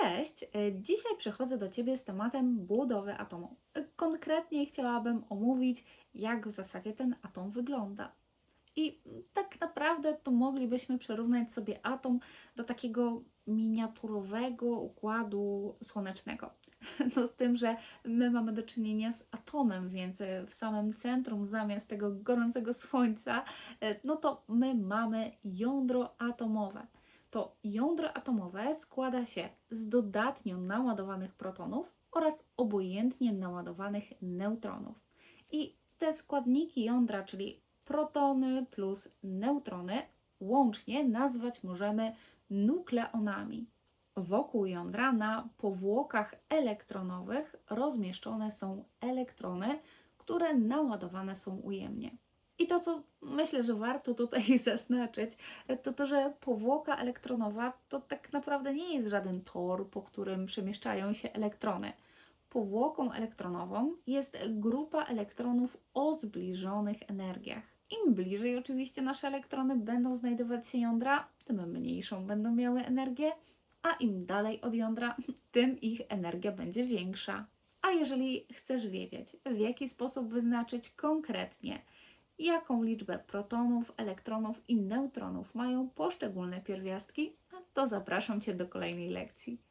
Cześć! E, Dzisiaj przychodzę do Ciebie z tematem budowy atomu. E, Konkretnie chciałabym omówić, jak w zasadzie ten atom wygląda. I mm, tak naprawdę to moglibyśmy przyrównać sobie atom do takiego miniaturowego układu słonecznego. No z tym, że my mamy do czynienia z atomem, więc e, w samym centrum zamiast tego gorącego słońca, no to my mamy jądro atomowe to jądro atomowe składa się z dodatnio naładowanych protonów oraz obojętnie naładowanych neutronów. I te składniki jądra, czyli protony plus neutrony, łącznie nazwać możemy nukleonami. Wokół jądra na powłokach elektronowych rozmieszczone są elektrony, które naładowane są ujemnie. I to, co myślę, że warto tutaj zaznaczyć, to to, że powłoka elektronowa to tak naprawdę nie jest żaden tor, po którym przemieszczają się elektrony. Powłoką elektronową jest grupa elektronów o zbliżonych energiach. Im bliżej oczywiście nasze elektrony będą znajdować się jądra, tym mniejszą będą miały energię, a im dalej od jądra, tym ich energia będzie większa. A jeżeli chcesz wiedzieć, w jaki sposób wyznaczyć konkretnie, jaką liczbę protonów, elektronów i neutronów mają poszczególne pierwiastki, to zapraszam Cię do kolejnej lekcji.